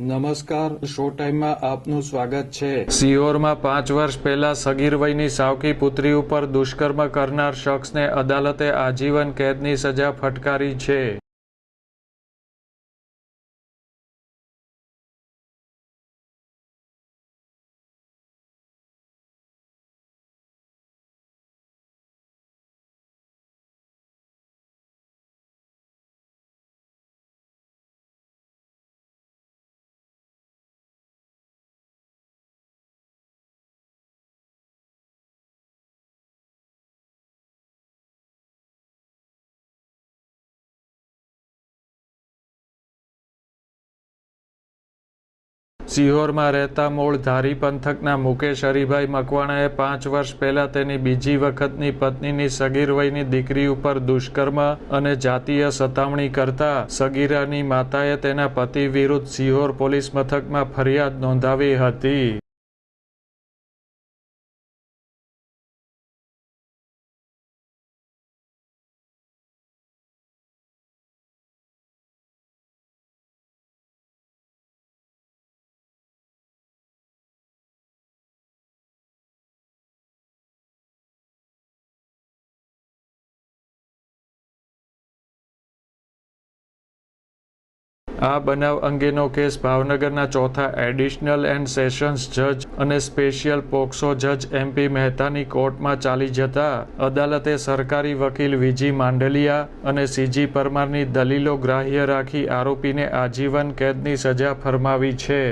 નમસ્કાર, શો ટાઈમમાં આપનું સ્વાગત છે. સિયોરમાં પાંચ વર્ષ પહેલા સગીર વયની સાવકી પુત્રી ઉપર દુષ્કર્મ કરનાર શખ્સને અદાલતે આજીવન કેદની સજા ફટકારી છે. સિહોરમાં રહેતા મૂળ ધારી પંથકના મુકેશ હરિભાઈ મકવાણાએ પાંચ વર્ષ પહેલા તેની બીજી વખતની પત્નીની સગીર વયની દીકરી ઉપર દુષ્કર્મ અને જાતીય સતામણી કરતા સગીરાની માતાએ તેના પતિ વિરુદ્ધ સિહોર પોલીસ મથકમાં ફરિયાદ નોંધાવી હતી. આ બનાવ અંગેનો કેસ ભાવનગરના ચોથા એડિશનલ એન્ડ સેશન્સ જજ અને સ્પેશિયલ પોક્સો જજ એમપી મહેતાની કોર્ટમાં ચાલી જતા અદાલતે સરકારી વકીલ વિજી માંડલિયા અને સીજી પરમારની દલીલો ગ્રાહ્ય રાખી આરોપીને આજીવન કેદની સજા ફરમાવી છે.